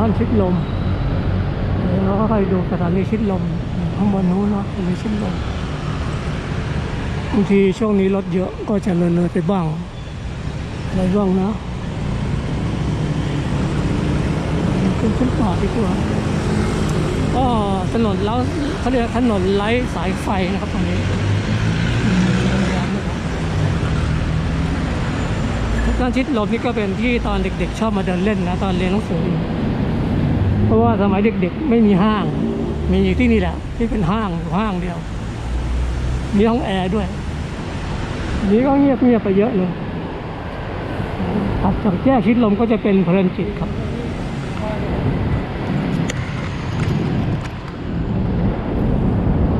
ท่อนชิดลมแล้วก็คอยดูสถานีชิดลมข้างบนนู้นเนาะมีชิดลมบางทีช่วงนี้รถเยอะก็จะเลยเลยๆไปบ้างอะไรบ้างนะขึ้นขึ้นป่าดีกว่าก็ถนนแล้วเขาเรียกถนนไร้สายไฟนะครับตรงนี้ด้านชิดลมนี่ก็เป็นที่ตอนเด็กๆ ชอบมาเดินเล่นนะ ตอนเรียนหนังสือ เพราะว่าสมัยเด็กๆ ไม่มีห้าง มีที่นี่แหละ ที่เป็นห้างห้างเดียว มีห้องแอร์ด้วย นี่ก็เงียบเงียบไปเยอะเลยถัดจากแยกชิดลมก็จะเป็นเพลินจิตครับ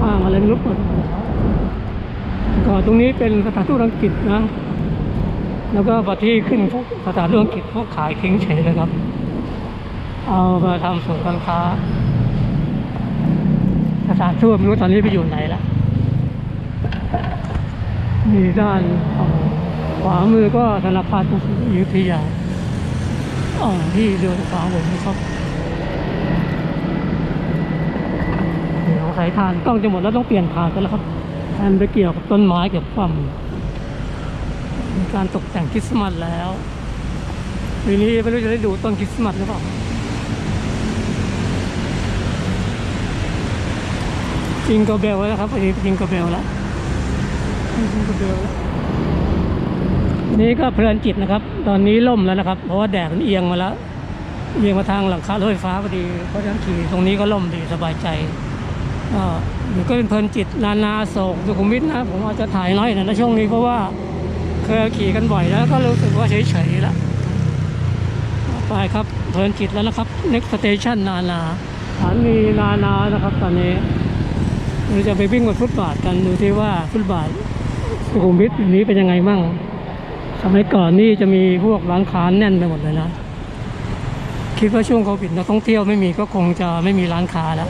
ห้างอะไรไม่รู้เปิดก็ตรงนี้เป็นสถานทูตอังกฤษนะ แล้วก็ปที่ขึ้นพวกสถานทูตอังกฤษพวกขายทิ้งเฉยเลยครับ เอามาทำศูนย์การค้าสถานทูตไม่รู้ตอนนี้ไปอยู่ไหนละมีด้านขวามือก็ธนาคารกรุงศรีอยุธยาอ๋อที่เดินขวาผมนะครับเดี๋ยวสายทานกล้องจะหมดแล้วต้องเปลี่ยนทางกันแล้วครับแทนไปเกี่ยวกับต้นไม้เกับความมีการตกแต่งคริสต์มาสแล้วปีนี้ไม่รู้จะได้ดูต้นคริสต์มาสหรือเปล่า จิงกเบลแล้วครับอันนี้จิงกเบลแล้วจิงกเบลแล้วนี่ก็เพลินจิตนะครับ ตอนนี้ล่มแล้วนะครับ เพราะว่าแดดมันเอียงมาแล้วเอียงมาทางหลังคารถไฟฟ้าพอดีเพราะฉะนั้นขี่ตรงนี้ก็ล่มดีสบายใจก็เดี๋ยวก็เป็นเพลินจิตนานาโศกสุขุมวิทนะผมอาจจะถ่ายน้อยหน่อยนะช่วงนี้เพราะว่าเคยขี่กันบ่อยแล้วก็รู้สึกว่าเฉยๆแล้วไปครับเพลินจิตแล้วนะครับ next station นานาสถานีนานานะครับตอนนี้ เราจะไปวิ่งบนฟุตบาทกันดูที่ว่าฟุตบาทสุขุมวิทนี้เป็นยังไงมั่งสมัยก่อนนี่จะมีพวกร้านค้าแน่นไปหมดเลยนะคิดว่าช่วงโควิดนักท่องเที่ยวไม่มีก็คงจะไม่มีร้านค้าแล้ว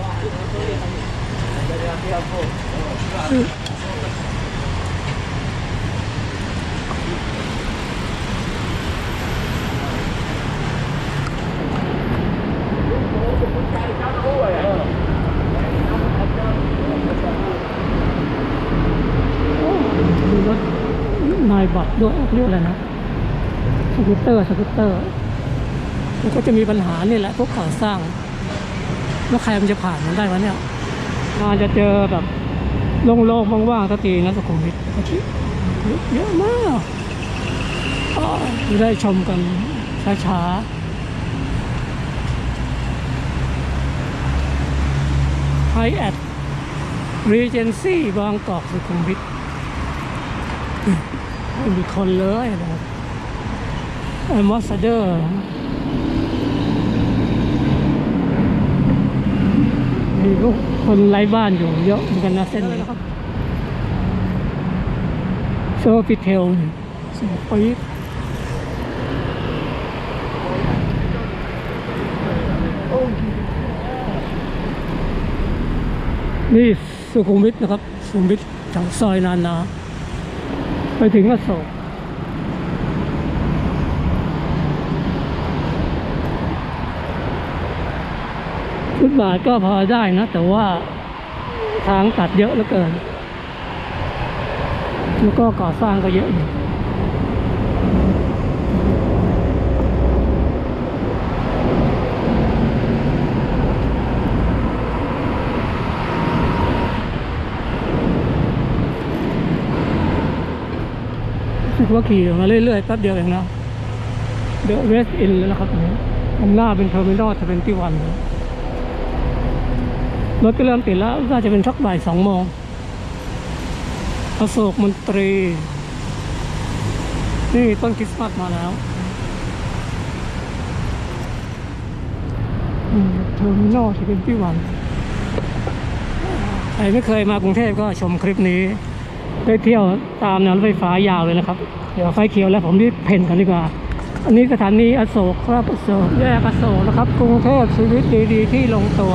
มีรถนาย บัตรด้วยเรียกอะไรนะสกูตเตอร์สกูตเตอร์มันก็จะมีปัญหานี่แหละพวกก่อสร้างแล้วใครมันจะผ่านมันได้วะเนี่ยมาจะเจอแบบโล่งๆว่างๆสักทีนะสุขุมวิทเยอะมากจะได้ชมกันช้าๆไฮแอดรีเจนซี่บางกอกสุขุมวิท ไม่มีคนเลยนะแอมบาสเดอร์มีลูกคนไร้บ้านอยู่เยอะเหมือนกันนะเส้นนี้โซฟิเทลสปีนี่สุขุมวิทนะครับสุขุมวิทจากซอยนานา ไปถึงอโศกฟุตบาทก็พอได้นะ แต่ว่าทางตัดเยอะเหลือเกิน แล้วก็ก่อสร้างก็เยอะอยู่ กว่าขี่มาเรื่อยๆแป๊บเดียวเองนะเดอะเวสต์อินแล้วนะครับตรงนี้ข้างหน้าเป็นเทอร์มินอลจะเป็นที่วันรถก็เริ่มติดแล้วน่าจะเป็นชักบ่ายสองโมงอโศกมนตรี นี่ต้นคริสต์มาสมาแล้วเทอร์มินอลจะเป็นที่วันใครไม่เคยมากรุงเทพก็ชมคลิปนี้ ได้เที่ยวตามแนวรถไฟฟ้ายาวเลยนะครับ เดี๋ยวไฟเขียวแล้วผมรีบเพ่นกันดีกว่า อันนี้สถานีอโศกครับอโศกแยกอโศกนะครับ กรุงเทพชีวิตดีๆที่ลงตัว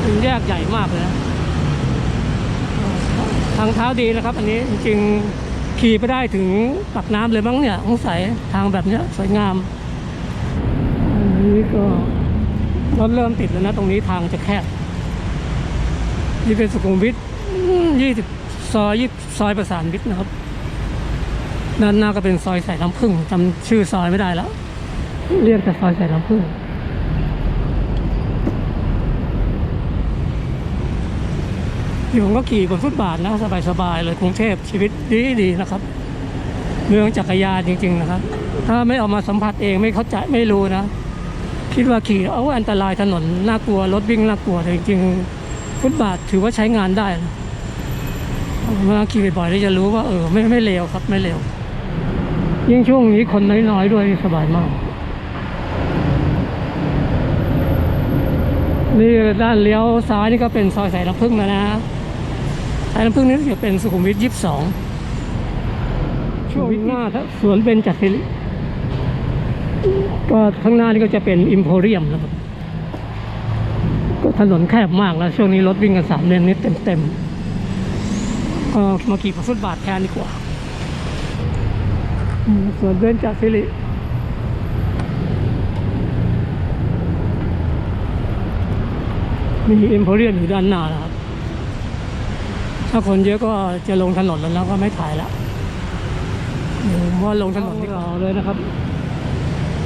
เป็นแยกใหญ่มากเลยนะทางเท้าดีนะครับ อันนี้จริงๆขี่ไปได้ถึงปากน้ำเลยมั้งเนี่ยสงสัยทางแบบเนี้ยสวยงามอันนี้ก็รถเริ่มติดแล้วนะ ตรงนี้ทางจะแคบนี่เป็นสุขุมวิท ยี่สิบซอยยี่ซอยประสานมิตรนะครับ ด้านหน้าก็เป็นซอยใส่น้ำผึ้งจำชื่อซอยไม่ได้แล้ว เรียกแต่ซอยใส่น้ำผึ้งที่ผมก็ขี่บนฟุตบาทนะ สบายๆเลยกรุงเทพชีวิตดีดีๆนะครับเมืองจักรยานจริง ๆ นะครับ ถ้าไม่ออกมาสัมผัสเองไม่เข้าใจไม่รู้นะ คิดว่าขี่เอาอันตรายถนนน่ากลัวรถวิ่งน่ากลัวแต่จริง ๆ ฟุตบาทถือว่าใช้งานได้นะ มื่อขี่บ่อยๆแล้วจะรู้ว่าเออไม่ไม่เลวครับไม่เลวยิ่งช่วงนี้คนน้อยๆด้วยสบายมาก นี่ด้านเลี้ยวซ้ายนี่ก็เป็นซอยสายน้ำผึ้งแล้วนะสายน้ำผึ้งนี่จะเป็นสุขุมวิทยี่สิบสองช่วงหน้าสวนเป็นจัดสิริก็ข้างหน้านี่ก็จะเป็นอิมโพเรียมนะครับก็ถนนแคบมากแล้ว ช่วงนี้รถวิ่งกันสามเลนนี่เต็มๆก็ม มาขี่บนฟุตบาทแทนดีกว่าสวนเบนจัดสิริมีเอิมโพเรียมอยู่ด้านหน้านะครับ ถ้าคนเยอะก็จะลงถนนแล้วนะก็ไม่ถ่ายละเดี๋ยวว่าลงถนนที่เราเลยนะครับ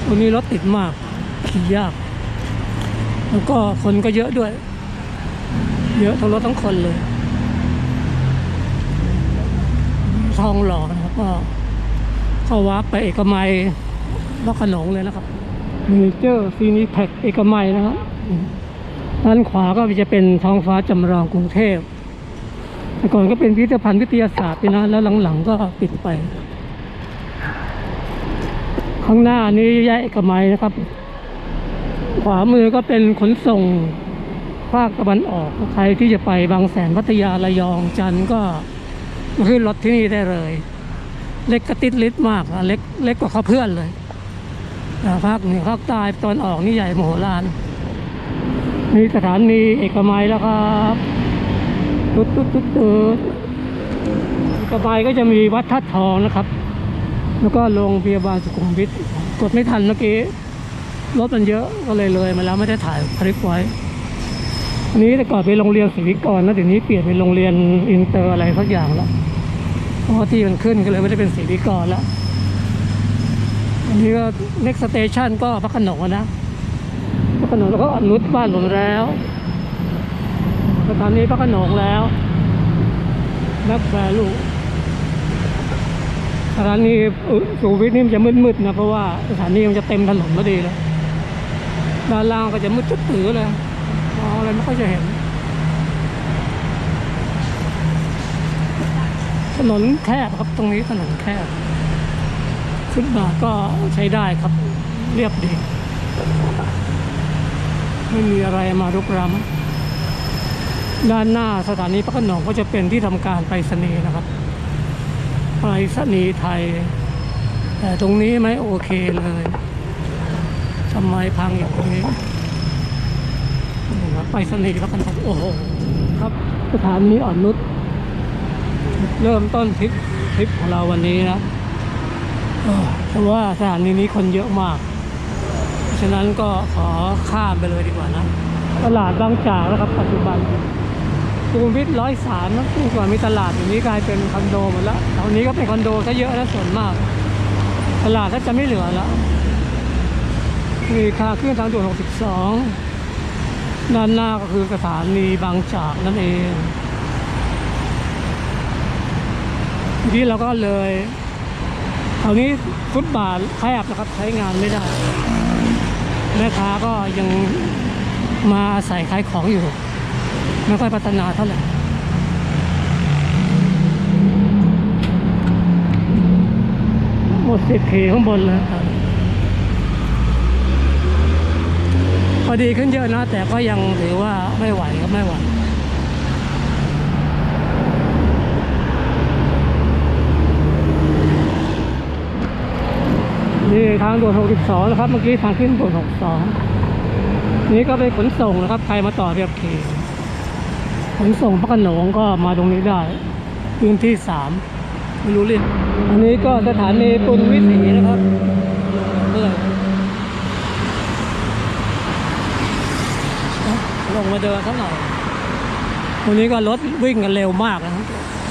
วันนี้รถติดมากขี่ยาก แล้วก็คนก็เยอะด้วย เยอะทั้งรถทั้งคนเลย ทองหล่อนะครับก็เข้าวัดไปเอกมัยวัดขนงเลยนะครับมิเจอร์ซีนิแพคเอกมัยนะครับด้านขวาก็จะเป็นท้องฟ้าจำลองกรุงเทพแต่ก่อนก็เป็นพิพิธภัณฑ์วิทยาศาสตร์นะแล้วหลังๆก็ปิดไป ข้างหน้านี้แยกเอกมัยนะครับ ขวามือก็เป็นขนส่งภาคตะวันออกใครที่จะไปบางแสนพัทยาระยองจันทร์ก็ ขึ้นรถที่นี่ได้เลย เล็กกระติดลิดมากเล็กเล็กกว่าเขาเพื่อนเลยภาคเหนือภาคใต้ตอนออกนี่ใหญ่โมโหลานมีสถานีเอกมัยแล้วครับตุ๊ดตุ๊ดตุ๊ดตุ๊ดเอกมัยก็จะมีวัดทัดทองนะครับ แล้วก็โรงพยาบาลสุขุมวิทกดไม่ทันเมื่อกี้รถมันเยอะก็เลยเลยมาแล้วไม่ได้ถ่ายคลิปไว้ นนี้แต่ก่อนเป็นโรงเรียนศรีวิกรนะเดี๋ยวนี้เปลี่ยนเป็นโรงเรียนอินเตอร์อะไรสักอย่างแล้วเพราะที่มันขึ้นก็เลยไม่ได้เป็นศรีวิกรแล้วอันนี้ก็ next station ก็พระขนงนะพระขนงแล้วก็อนุชบ้านผมแล้วสถานีพระขนงแล้วนักแวลูสถานีสุวิทนี่มันจะมืดๆนะเพราะว่าสถานีมันจะเต็มถนนพอดีเลยด้านล่างก็จะมืดจุดตือเลย อะไรไม่ค่อยจะเห็น ถนนแคบครับตรงนี้ถนนแคบฟุตบาทก็ใช้ได้ครับ เรียบดี ไม่มีอะไรมารุกรำด้านหน้าสถานีพระขนงก็จะเป็นที่ทำการไปรษณีย์นะครับ ไปรษณีย์ไทย แต่ตรงนี้ไม่โอเคเลยทำไมพังอย่างนี้ ไปรษณีย์แล้วกันครับโอ้โหครับสถานีอ่อนนุชเริ่มต้นทริปทริปของเราวันนี้นะเออแต่ว่าสถานีนี้คนเยอะมากเพราะฉะนั้นก็ขอข้ามไปเลยดีกว่านะ ตลาดบางจากแล้วครับ ปัจจุบันสุขุมวิทร้อยสามนะที่ก่อนมีตลาดอย่างนี้กลายเป็นคอนโดหมดแล้วแถวนี้ก็เป็นคอนโดซะเยอะนะส่วนมาก ตลาดถ้าจะไม่เหลือแล้ว มีค่าขึ้นทางด่วน 62 ด้านหน้าก็คือสถานีบางจากนั่นเองทีนี้เราก็เลยแถวนี้ฟุตบาทแคบนะครับใช้งานไม่ได้ แม่ค้าก็ยังมาอาศัยขายของอยู่ ไม่ค่อยพัฒนาเท่าไหร่หมดสิบขีข้างบนเลยครับ อดีขึ้นเยอะนะแต่ก็ยังถือว่าไม่ไหวก็ไม่ไหวนี่ทางด่วน 62 นะครับ เมื่อกี้ทางขึ้นด่วน 62 นี่ก็เป็นขนส่งนะครับ ใครมาต่อเรียบเคขนส่งพระโขนงก็มาตรงนี้ได้พื้นที่ 3 ไม่รู้เรื่องอันนี้ก็สถานีปุณวิถีนะครับเพื่อน งมาเดินสักหน่อยวันนี้ก็รถวิ่งกันเร็วมากนะครับ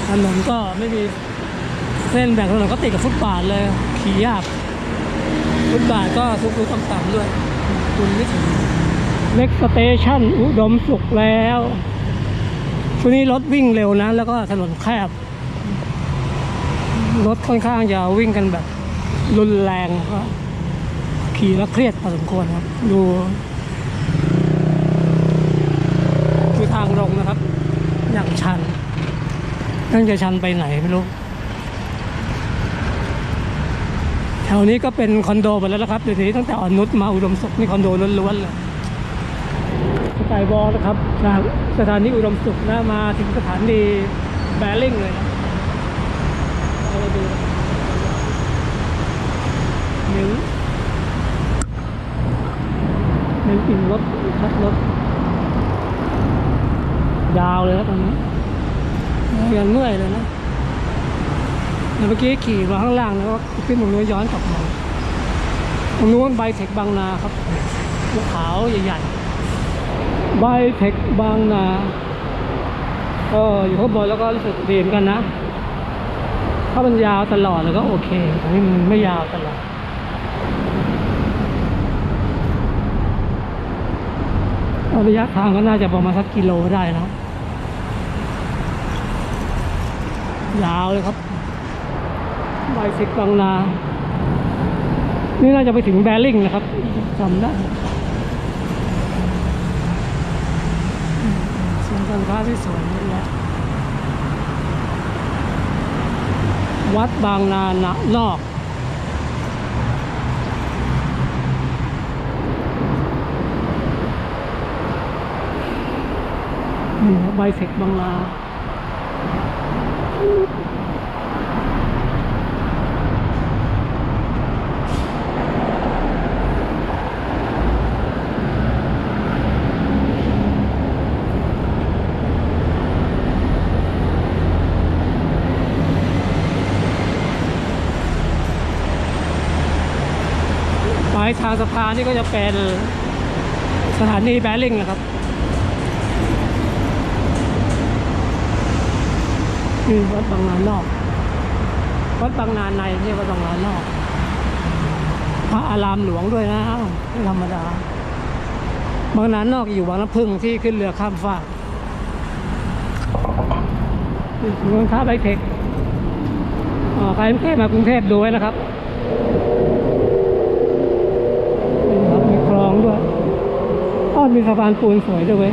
ถนนก็ไม่มีเส้นแบ่งถนนก็ติดกับฟุตบาทเลยขี่ยากฟุตบาทก็ทุกๆต่ำๆด้วย คุณไม่ถึงเล็กสเตชันอุดมสุขแล้วช่วงนี้รถวิ่งเร็วนะ แล้วก็ถนนแคบ รถค่อนข้างจะวิ่งกันแบบรุนแรงก็ขี่แล้วเครียดพอสมควรครับ ดูคือทางลงนะครับ อย่างชันนั่นจะชันไปไหนไม่รู้ แถวนี้ก็เป็นคอนโดไปแล้วนะครับเดี๋ยวนี้ตั้งแต่อ่อนนุชมาอุดมสุขนี่คอนโดล้วนๆเลยสกายวอล์กนะครับจากสถานีอุดมสุขนะมาถึงสถานีแบริ่งเลยนะเราดูหนึ่งหนึ่งกลิ่นรถชัดรถ ยาวเลยครับตรงนี้ยังเมื่อยเลยนะแล้วเมื่อกี้ขี่มาข้างล่างแล้วก็ขึ้นตรงนู้นย้อนกลับมาตรงนู้นไบเทคบางนาครับภูเขาใหญ่ๆไบเทคบางนาก็อยู่ข้างบนแล้วก็รู้สึกดีเหมือนกันนะ ถ้ามันยาวตลอดแล้วก็โอเคแต่นี่มันไม่ยาวตลอด ระยะทางก็น่าจะประมาณสักกิโลได้นะยาวเลยครับใบสิกบางนา นี่น่าจะไปถึงแบริ่งนะครับจำได้ส่วนการค้าที่สวยนี่แหละวัดบางนาณนอก นี่ครับใบเสกบางนาปลาทางสะพานนี่ก็จะเป็นสถานีแบริ่งนะครับ นี่วัดบางนานอก วัดบางนานในนี่วัดบางนานอก พระอารามหลวงด้วยนะไม่ธรรมดา บางนานอกอยู่บางน้ำพึ่งที่ขึ้นเรือข้ามฟากเมืองค้าไบเทคใครกรุงเทพมากรุงเทพดูไว้นะครับนี่ครับมีคลองด้วยอ้อมีสะพานปูนสวยด้วยเว้ย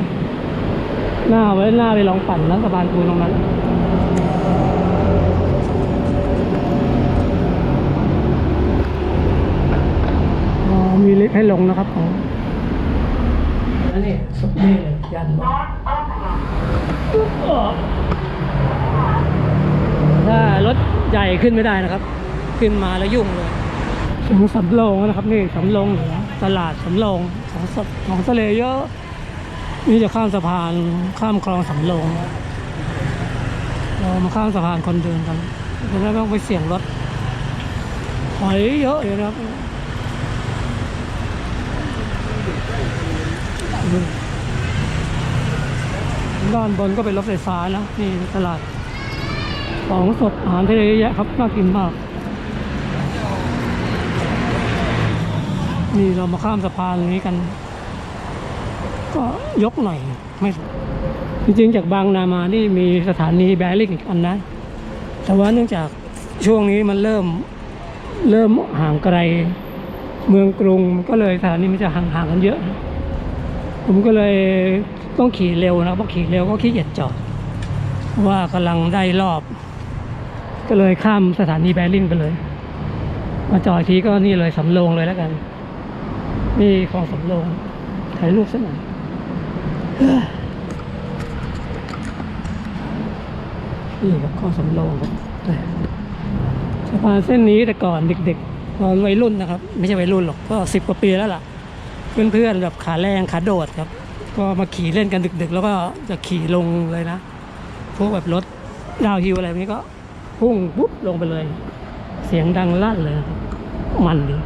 หน้าไว้หน้าไปลองปั่นนะสะพานปูนตรงนั้น มีลิฟต์ให้ลงนะครับของอันนี้สุดนี่เลยยันมาถ้ารถใหญ่ขึ้นไม่ได้นะครับ ขึ้นมาแล้วยุ่งเลยถึงสำโรงแล้วนะครับนี่สำโรงเหนือตลาดสำโรงของสดของทะเลเยอะนี่จะข้ามสะพานข้ามคลองสำโรงเรามาข้ามสะพานคนเดินกันจะได้ไม่ต้องไปเสี่ยงรถหอยเยอะเลยนะครับ ด้านบนก็เป็นรถไฟฟ้านะ นี่ตลาด ของสดอาหารทะเลเยอะแยะครับน่ากินมาก นี่เรามาข้ามสะพานนี้กัน ก็ยกหน่อยไม่จริงๆ จากบางนามานี่มีสถานีแบริ่งอีกอันนะ แต่ว่าเนื่องจากช่วงนี้มันเริ่มเริ่มห่างไกลเมืองกรุงก็เลยสถานีมันจะห่างๆกันเยอะ ผมก็เลยต้องขี่เร็วนะเพราะขี่เร็วก็ขี้เกียจจอดว่ากำลังได้รอบ ก็เลยข้ามสถานีแบริ่งไปเลย มาจอดทีก็นี่เลยสำโรงเลยแล้วกันนี่ของสำโรงถ่ายรูปสักหน่อยนี่ครับของสำโรงครับสะพานเส้นนี้แต่ก่อนเด็กๆตอนวัยรุ่นนะครับ ไม่ใช่วัยรุ่นหรอกก็สิบกว่าปีแล้วล่ะ เพื่อนๆแบบขาแรงขาโดดครับ ก็มาขี่เล่นกันดึกๆ แล้วก็จะขี่ลงเลยนะ พวกแบบรถดาวฮิวอะไรนี้ก็พุ่งปุ๊บลงไปเลย เสียงดังลั่นเลย มันดี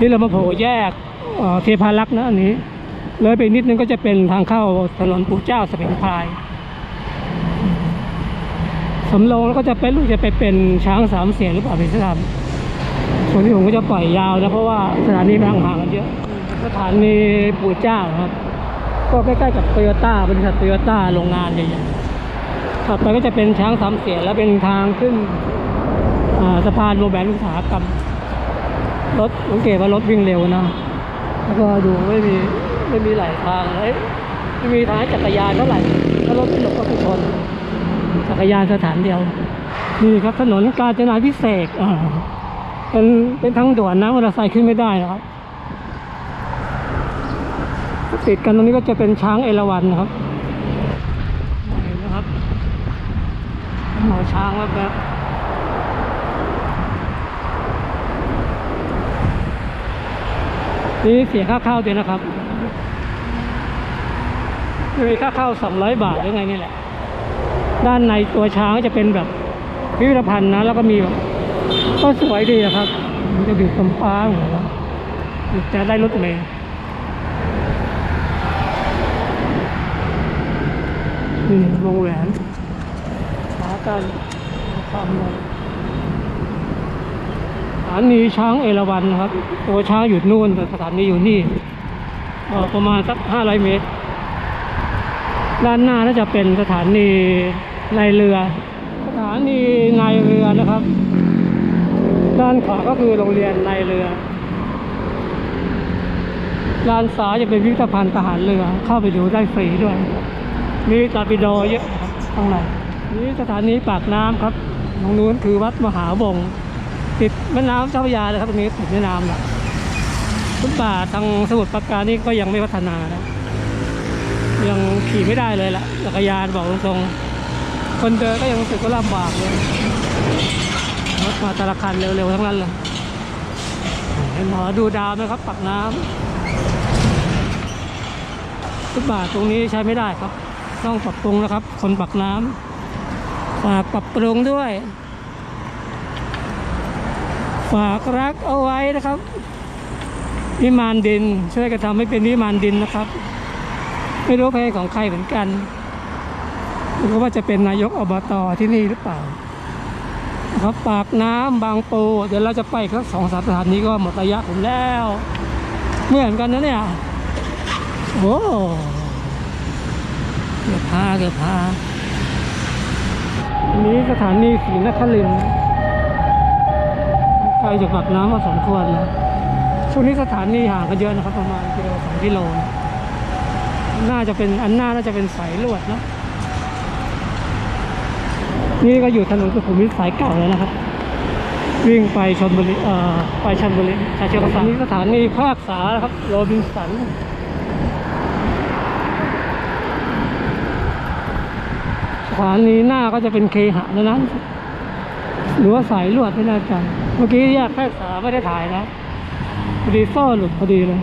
นี่เรามาโผล่แยกเทพารักษ์นะอันนี้ เลยไปนิดนึงก็จะเป็นทางเข้าถนนปู่เจ้าสเปนพราย สำโรงแล้วก็จะเป็นรู้จะไปเป็นช้างสามเสียนหรือเปล่าเป็นสถานส่วนที่ผมก็จะปล่อยยาวนะเพราะว่าสถานีมันห่างกันเยอะ สถานีปู่เจ้าครับ ก็ใกล้ๆกับโตโยต้าบริษัทโตโยต้าโรงงานใหญ่ๆถัดไปก็จะเป็นช้างสามเสียนแล้วเป็นทางขึ้นสะพานโมแบนอุตสาหกรรมรถสังเกตว่ารถวิ่งเร็วนะแล้วก็ดูไม่มีไม่มีหลายทางเลยไม่มีทางจักรยานเท่าไหร่ถ้ารถไม่หลบก็คือชน จักรยานสถานเดียว นี่ครับถนนกาญจนาพิเศษกอ่าเป็นเป็นทางด่วนนะมอเตอร์ไซค์ขึ้นไม่ได้นะครับติดกันตรงนี้ก็จะเป็นช้างเอราวัณนะครับเห็นนะครับหมอช้างแบบแบบนี่เสียค่าเข้าด้วยนะครับมีค่าเข้าสองร้อยบาทหรือไงนี่แหละ ด้านในตัวช้างจะเป็นแบบพิพิธภัณฑ์นะ แล้วก็มีแบบก็สวยดีนะครับ มันจะอยู่ตรงฟ้าเหมือนกันจะได้รถเมล์นี่วงแหวนหากันความลงสถานีช้างเอราวัณครับ ตัวช้างอยู่นู่นแต่สถานีอยู่นี่ประมาณสักห้าร้อยเมตร ด้านหน้าน่าจะเป็นสถานีในเรือ สถานีในเรือนะครับ ด้านขวาก็คือโรงเรียนในเรือ ด้านซ้ายจะเป็นพิพิธภัณฑ์ทหารเรือ เข้าไปดูได้ฟรีด้วย มีตาปิโดเยอะครับข้างในนี่สถานีปากน้ำครับตรงนู้นคือวัดมหาวงติดแม่น้ำเจ้าพระยาเลยครับตรงนี้ติดแม่น้ำแหละฟุตบาททางสมุทรปราการนี่ก็ยังไม่พัฒนานะ ยังขี่ไม่ได้เลยละจักรยานบอกตรงๆคนเดินก็ยังรู้สึกว่าลำบากเลยรถมาแตละคันเร็วๆทั้งนั้นเลยเห็นหมอดูดาวไหมครับปากน้ำฟุตบาทตรงนี้ใช้ไม่ได้ครับ ต้องปรับปรุงนะครับ คนปักน้ำฝากปรับปรุงด้วย ฝากรักเอาไว้นะครับวิมานดินช่วยกันทำให้เป็นวิมานดินนะครับ ไม่รู้เพลงของใครเหมือนกันไม่รู้ว่าจะเป็นนายกอบตที่นี่หรือเปล่าครับปากน้ำบางปู เดี๋ยวเราจะไปครับสองสามสถานีก็หมดระยะผมแล้วเหมือนกันนะเนี่ยโอ้เกือบพาเกือบพาอันนี้สถานีศรีนครินทร์ไกลจากปากน้ำมาสมควรนะช่วงนี้สถานีห่างกันเยอะนะครับประมาณกิโลสองกิโลนะ น่าจะเป็นอันหน้าน่าจะเป็นสายลวดนะนี่ก็อยู่ถนนสุขุมวิทสายเก่าแล้วนะครับ วิ่งไปชนบุรีเอ่อไปชนบุรีชาเชิงเทรานี่สถานีภาคษาครับโรบินสันสถานีหน้าก็จะเป็นเคหะนะนั้นหรือว่าสายลวดไม่แน่ใจเมื่อกี้แยกแพทย์สาไม่ได้ถ่ายนะพอดีซ่หลุดพอดีเลย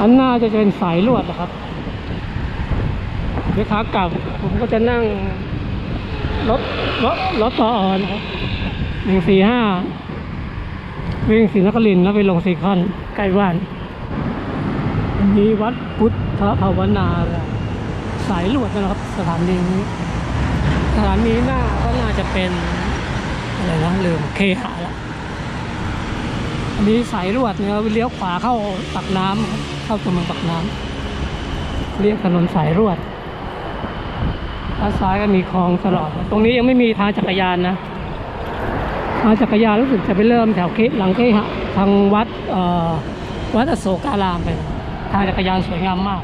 อันหน้าจะเป็นสายลวดนะครับ เดี๋ยวขากลับผมก็จะนั่งรถรถรถต่อออนครับหนึ่งสี่ห้าวิ่งศรีนครินทร์แล้วไปลงสีคอนใกล้บ้านอันนี้วัดพุทธภาวนา สายลวดนะครับ สถานีนี้สถานีหน้าก็น่าจะเป็นอะไรนะลืมเคหะละอันนี้สายลวดเนี่ยเลี้ยวขวาเข้าปากน้ำครับ เข้าตัวเมืองปากน้ำเรียกถนนสายลวดด้านซ้ายก็มีคลองตลอด ตรงนี้ยังไม่มีทางจักรยานนะทางจักรยานรู้สึกจะไปเริ่มแถวเคหลังเคหะทางวัดวัดอโศการามไป ทางจักรยานสวยงามมาก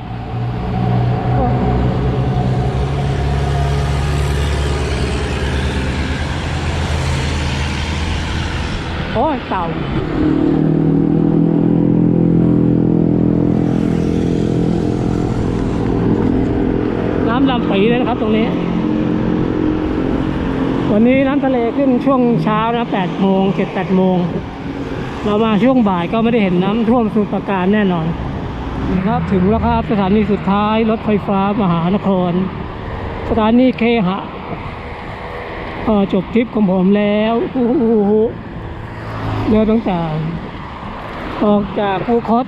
โอ้ยเต่า น้ำลำปีเลยนะครับ ตรงนี้ วันนี้น้ำทะเลขึ้นช่วงเช้านะ8โมง7 8โมง เรามาช่วงบ่ายก็ไม่ได้เห็นน้ำท่วมสุทรปราการแน่นอนนะครับถึงแล้วครับสถานีสุดท้าย รถไฟฟ้ามหานคร สถานีเคหะเอ่อจบทริปของผมแล้วโอ้โหเรือตั้งแต่ออกจากภูคต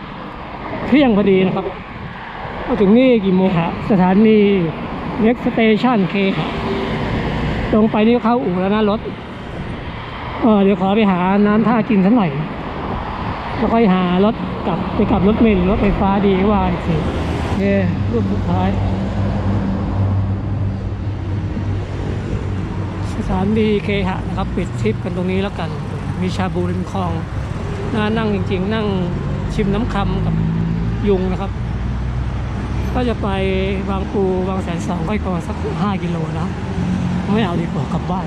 เที่ยงพอดีนะครับมาถึงนี่กี่โมงครับสถานี เน็กสเตชันเคหะตรงไปนี่ก็เข้าอู่แล้วนะรถ เออเดี๋ยวขอไปหาน้ำท่ากินสักหน่อย แล้วค่อยหารถกลับไปกลับรถเมล์หรือรถไฟฟ้าดีว่าอีกทีเย่รูปสุดท้าย สถานีเคหะนะครับ ปิดทริปกันตรงนี้แล้วกัน มีชาบูริมคลองน่านั่งจริง ๆ นั่งชิมน้ำคำกับยุงนะครับ ก็จะไปบางปูบางแสนสองก็อีกประมาณสักห้ากิโลนะ ไม่เอาดีกว่ากลับบ้าน